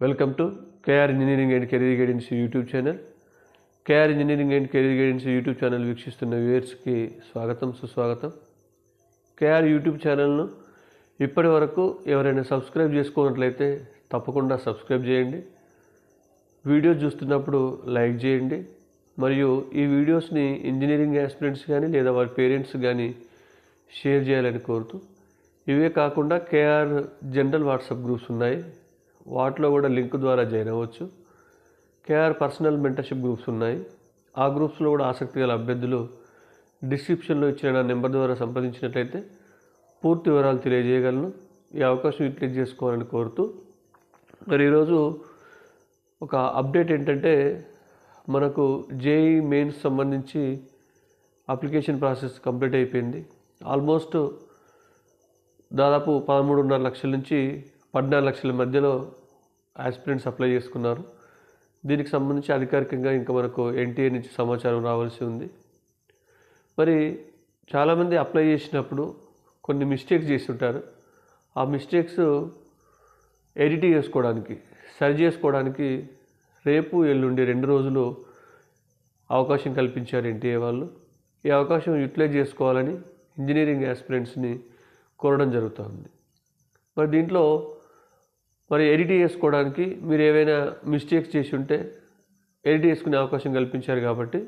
Welcome to KR engineering and career guidance YouTube channel KR engineering and career guidance YouTube channel వీక్షిస్తున్న వ్యూయర్స్కి స్వాగతం సుస్వాగతం. KR YouTube ఛానల్ను ఇప్పటి వరకు ఎవరైనా సబ్స్క్రైబ్ చేసుకున్నట్లయితే తప్పకుండా సబ్స్క్రైబ్ చేయండి. వీడియో చూస్తున్నప్పుడు లైక్ చేయండి. మరియు ఈ వీడియోస్ని ఇంజనీరింగ్ ఆస్పిరెంట్స్ కానీ లేదా వారి పేరెంట్స్ కానీ షేర్ చేయాలని కోరుతూ ఇవే కాకుండా కేఆర్ జనరల్ వాట్సాప్ గ్రూప్స్ ఉన్నాయి. వాటిలో కూడా లింక్ ద్వారా జాయిన్ అవ్వచ్చు. కేఆర్ పర్సనల్ మెంటర్షిప్ గ్రూప్స్ ఉన్నాయి. ఆ గ్రూప్స్లో కూడా ఆసక్తి గల అభ్యర్థులు డిస్క్రిప్షన్లో ఇచ్చిన నా నెంబర్ ద్వారా సంప్రదించినట్లయితే పూర్తి వివరాలు తెలియజేయగలను. ఈ అవకాశం యూటిలైజ్ చేసుకోవాలని కోరుతూ మరి ఈరోజు ఒక అప్డేట్ ఏంటంటే మనకు జేఈ మెయిన్స్ సంబంధించి అప్లికేషన్ ప్రాసెస్ కంప్లీట్ అయిపోయింది. ఆల్మోస్ట్ దాదాపు పదమూడున్నర లక్షల నుంచి పద్నాలుగు లక్షల మధ్యలో ఆస్పిరెంట్స్ అప్లై చేసుకున్నారు. దీనికి సంబంధించి అధికారికంగా ఇంకా మనకు ఎన్టీఏ నుంచి సమాచారం రావాల్సి ఉంది. మరి చాలామంది అప్లై చేసినప్పుడు కొన్ని మిస్టేక్స్ చేసి ఉంటారు ఆ మిస్టేక్స్ ఎడిట్ చేసుకోవడానికి సరి చేసుకోవడానికి రేపు ఎల్లుండి రెండు రోజులు అవకాశం కల్పించారు ఎన్టీఏ వాళ్ళు. ఈ అవకాశం యూటిలైజ్ చేసుకోవాలని ఇంజనీరింగ్ ఆస్పిరెంట్స్ని కోరడం జరుగుతుంది. మరి దీంట్లో మరి ఎడిట్ చేసుకోవడానికి మీరు ఏవైనా మిస్టేక్స్ చేసి ఉంటే ఎడిట్ చేసుకునే అవకాశం కల్పించారు కాబట్టి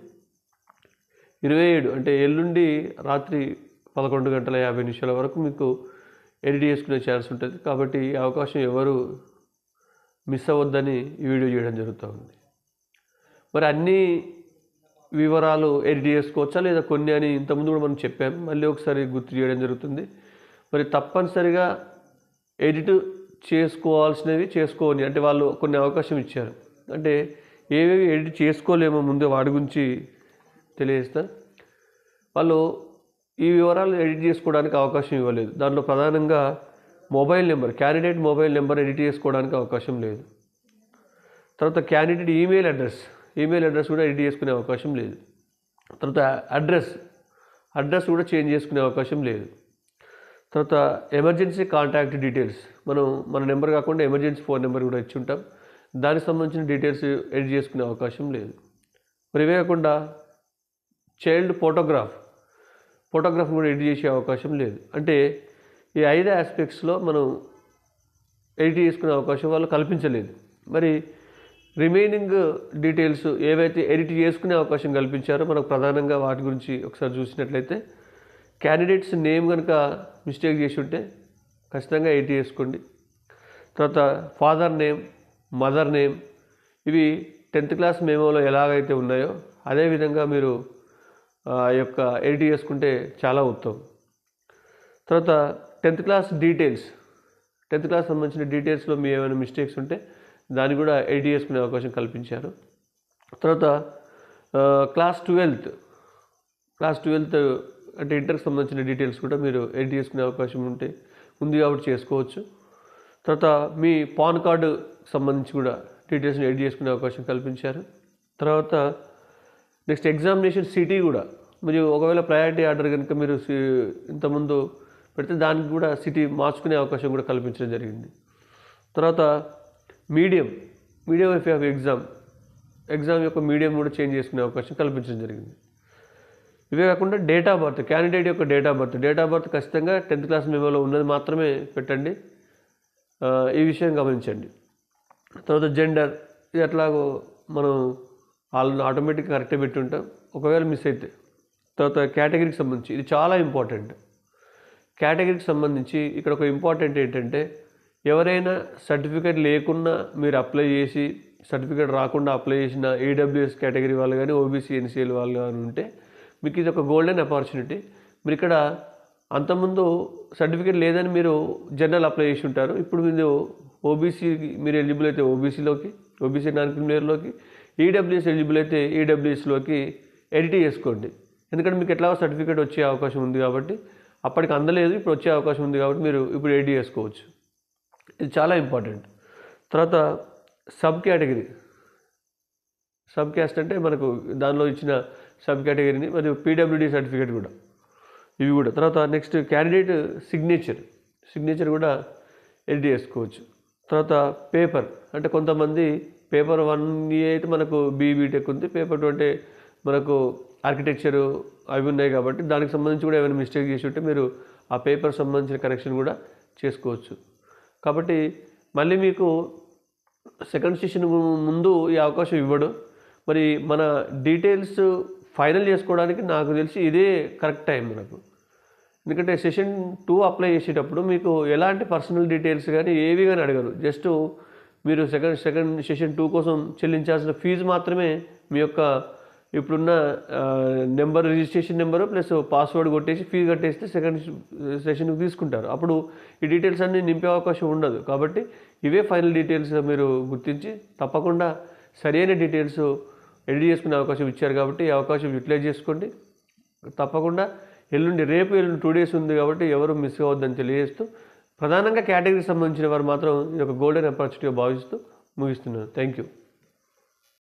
ఇరవై ఏడు అంటే ఎల్లుండి రాత్రి పదకొండు గంటల యాభై నిమిషాల వరకు మీకు ఎడిట్ చేసుకునే ఛాన్స్ ఉంటుంది. కాబట్టి ఈ అవకాశం ఎవరు మిస్ అవ్వద్దని ఈ వీడియో చేయడం జరుగుతూ ఉంది. మరి అన్ని వివరాలు ఎడిట్ చేసుకోవచ్చా? లేదా కొన్ని అని ఇంతకుముందు కూడా మనం చెప్పాం. మళ్ళీ ఒకసారి గుర్తు చేయడం జరుగుతుంది. మరి తప్పనిసరిగా ఎడిట్ చేసుకోవాల్సినవి చేసుకోని అంటే వాళ్ళు కొన్ని అవకాశం ఇచ్చారు. అంటే ఏవేవి ఎడిట్ చేసుకోలేమో ముందే వాడి గురించి తెలియజేస్తా. వాళ్ళు ఈ వివరాలు ఎడిట్ చేసుకోవడానికి అవకాశం ఇవ్వలేదు. దాంట్లో ప్రధానంగా mobile number candidate mobile number edit చేసుకోవడానికి అవకాశం లేదు. తర్వాత candidate email address email address కూడా ఎడిట్ చేసుకునే అవకాశం లేదు. తర్వాత అడ్రస్ అడ్రస్ కూడా చేంజ్ చేసుకునే అవకాశం లేదు. తర్వాత ఎమర్జెన్సీ కాంటాక్ట్ డీటెయిల్స్. మనం మన నెంబర్ కాకుండా ఎమర్జెన్సీ ఫోన్ నెంబర్ కూడా ఇచ్చి ఉంటాం. దానికి సంబంధించిన డీటెయిల్స్ ఎడిట్ చేసుకునే అవకాశం లేదు. మరి ఇవే కాకుండా చైల్డ్ ఫోటోగ్రాఫ్ ఫోటోగ్రాఫ్ కూడా ఎడిట్ చేసే అవకాశం లేదు. అంటే ఈ ఐదు ఆస్పెక్ట్స్లో మనం ఎడిట్ చేసుకునే అవకాశం వాళ్ళు కల్పించలేదు. మరి రిమైనింగ్ డీటెయిల్స్ ఏవైతే ఎడిట్ చేసుకునే అవకాశం కల్పించారో మనకు ప్రధానంగా వాటి గురించి ఒకసారి చూసినట్లయితే క్యాండిడేట్స్ నేమ్ కనుక మిస్టేక్ చేసి ఉంటే ఖచ్చితంగా ఎడిట్ చేసుకోండి. తర్వాత ఫాదర్ నేమ్ మదర్ నేమ్ ఇవి టెన్త్ క్లాస్ మేమోలో ఎలాగైతే ఉన్నాయో అదేవిధంగా మీరు ఆ యొక్క ఎడిట్ చేసుకుంటే చాలా ఉత్తమం. తర్వాత tenth class details tenth class సంబంధించిన డీటెయిల్స్లో మీ ఏమైనా మిస్టేక్స్ ఉంటే దాన్ని కూడా ఎడిట్ చేసుకునే అవకాశం కల్పించారు. తర్వాత క్లాస్ ట్వెల్త్ క్లాస్ ట్వెల్త్ అంటే ఇంటర్కి సంబంధించిన డీటెయిల్స్ కూడా మీరు ఎడిట్ చేసుకునే అవకాశం ఉంటే ఉంది కాబట్టి చేసుకోవచ్చు. తర్వాత మీ పాన్ కార్డు సంబంధించి కూడా డీటెయిల్స్ని ఎడిట్ చేసుకునే అవకాశం కల్పించారు. తర్వాత నెక్స్ట్ ఎగ్జామినేషన్ సిటీ కూడా మీరు ఒకవేళ ప్రయారిటీ ఆర్డర్ కనుక మీరు సి- ఇంతకుముందు పెడితే దానికి కూడా సిటీ మార్చుకునే అవకాశం కూడా కల్పించడం జరిగింది. తర్వాత medium medium of of exam exam యొక్క మీడియం కూడా చేంజ్ చేసుకునే అవకాశం కల్పించడం జరిగింది. ఇవే కాకుండా డేట్ ఆఫ్ బర్త్ క్యాండిడేట్ యొక్క date of birth date of birth ఖచ్చితంగా టెన్త్ క్లాస్ మెమోలో ఉన్నది మాత్రమే పెట్టండి. ఈ విషయం గమనించండి. తర్వాత జెండర్ ఇది ఎట్లాగో మనం వాళ్ళని ఆటోమేటిక్గా కరెక్టే పెట్టి ఉంటాం. ఒకవేళ మిస్ అయితే తర్వాత కేటగిరీకి సంబంధించి ఇది చాలా ఇంపార్టెంట్ కేటగిరీకి సంబంధించి ఇక్కడ ఒక ఇంపార్టెంట్ ఏంటంటే ఎవరైనా సర్టిఫికేట్ లేకున్నా మీరు అప్లై చేసి సర్టిఫికేట్ రాకుండా అప్లై చేసిన ఈడబ్ల్యూఎస్ కేటగిరీ వాళ్ళు కానీ ఓబీసీ ఎన్సీఎల్ వాళ్ళు కానీ ఉంటే మీకు ఇది ఒక గోల్డెన్ ఆపర్చునిటీ మీరు ఇక్కడ అంతకుముందు సర్టిఫికేట్ లేదని మీరు జనరల్ అప్లై చేసి ఉంటారు. ఇప్పుడు మీరు ఓబీసీ మీరు ఎలిజిబుల్ అయితే ఓబీసీలోకి ఓబీసీ నాన్ క్రిమినల్లోకి ఈడబ్ల్యూఎస్ ఎలిజిబుల్ అయితే ఈడబ్ల్యూఎస్లోకి ఎడిట్ చేసుకోండి. ఎందుకంటే మీకు ఎట్లా సర్టిఫికేట్ వచ్చే అవకాశం ఉంది కాబట్టి అప్పటికి అందలేదు ఇప్పుడు వచ్చే అవకాశం ఉంది కాబట్టి మీరు ఇప్పుడు ఎడిట్ చేసుకోవచ్చు. ఇది చాలా ఇంపార్టెంట్ తర్వాత సబ్ కేటగిరీ సబ్ క్యాస్ట్ అంటే మనకు దానిలో ఇచ్చిన సబ్ కేటగిరీని మరియు పీడబ్ల్యూడి సర్టిఫికేట్ కూడా. ఇవి కూడా. తర్వాత నెక్స్ట్ క్యాండిడేట్ సిగ్నేచర్. సిగ్నేచర్ కూడా ఎడిట్ చేసుకోవచ్చు తర్వాత పేపర్. అంటే కొంతమంది పేపర్ వన్ ఏ అయితే మనకు బీబీటెక్ ఉంది పేపర్ టూ అంటే మనకు ఆర్కిటెక్చరు అవి ఉన్నాయి కాబట్టి దానికి సంబంధించి కూడా ఏమైనా మిస్టేక్ చేసి ఉంటే మీరు ఆ పేపర్ సంబంధించిన కరెక్షన్ కూడా చేసుకోవచ్చు. కాబట్టి మళ్ళీ మీకు సెకండ్ సెషన్ ముందు ఈ అవకాశం ఇవ్వడు. మరి మన డీటెయిల్స్ ఫైనల్ చేసుకోవడానికి నాకు తెలిసి ఇదే కరెక్ట్ టైం మనకు. ఎందుకంటే సెషన్ టూ అప్లై చేసేటప్పుడు మీకు ఎలాంటి పర్సనల్ డీటెయిల్స్ కానీ ఏవి కానీ అడగరు. జస్ట్ మీరు సెకండ్ సెకండ్ సెషన్ టూ కోసం చెల్లించాల్సిన ఫీజు మాత్రమే మీ యొక్క ఇప్పుడున్న number registration number plus password కొట్టేసి ఫీజు కట్టేస్తే సెకండ్ సెషన్కి తీసుకుంటారు. అప్పుడు ఈ డీటెయిల్స్ అన్నీ నింపే అవకాశం ఉండదు. కాబట్టి ఇవే ఫైనల్ డీటెయిల్స్ మీరు గుర్తించి తప్పకుండా సరైన డీటెయిల్స్ ఎడిట్ చేసుకునే అవకాశం ఇచ్చారు కాబట్టి ఈ అవకాశం యూటిలైజ్ చేసుకోండి. తప్పకుండా ఎల్లుండి రేపు ఎల్లుండి టూ డేస్ ఉంది కాబట్టి ఎవరు మిస్ అవ్వద్దని తెలియజేస్తూ ప్రధానంగా కేటగిరీకి సంబంధించిన వారు మాత్రం ఇది ఒక గోల్డెన్ ఆపర్చునిటీగా భావిస్తూ ముగిస్తున్నాను. Thank you.